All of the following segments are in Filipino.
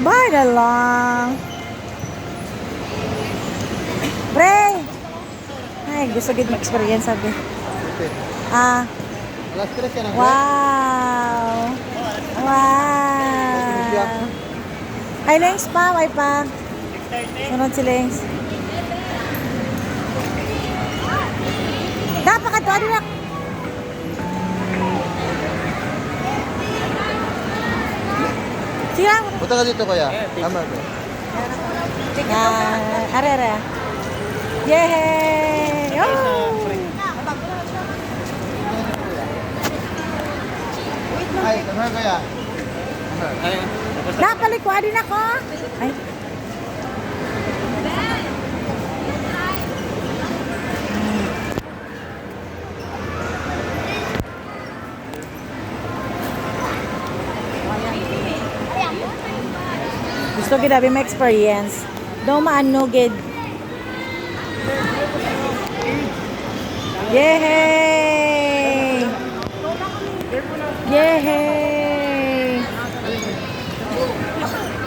Bye lang. Pre! Ay, gusto gid ma-experience sabi. Ah, Alas 3 ka na. wow! Wow! Ay, Lengs pa, may pa. Sunod si Lengs. Dapat ka na? Siya, Punta ka dito kuya. Tama ko. Ah, are, are. Yay! Oh! Ay, tama kuya. Napalikwadi na ko. Ay. Gusto abi may experience. Daw maano gid. Yay! Yay!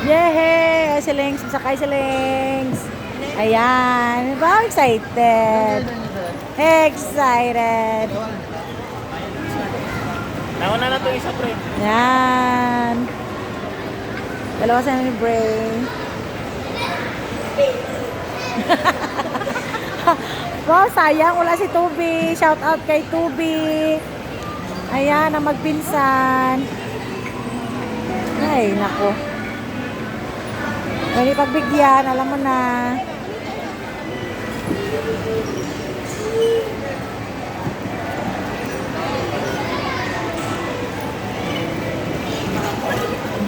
Yay! Ay, si Lengs. Sakay si Lengs. Ayan. Ba, excited. Excited. Nauna na ito isa, pre. Yan. Dalawa sa ni Bray. wow, sayang. Wala si Tubi. Shout out kay Tubi. Ayan, ang magpinsan. Ay, nako. Pwede pagbigyan, alam mo na.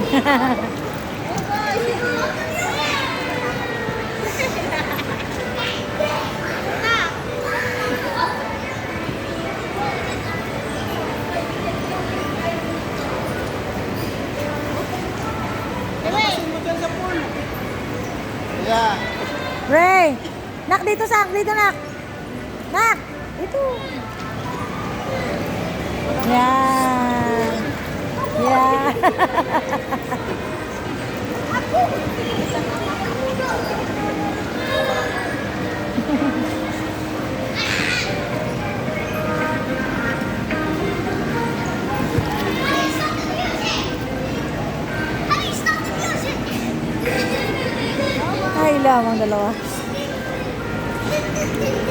Kuya. Ray! Nak, dito sa dito nak. Nak, dito. Yan. Yan. Ay, lamang dalawa.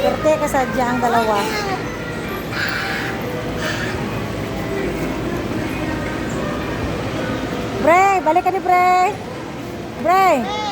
Perte ka sadya ang dalawa. Bre, balik ka ni Bre. Bre.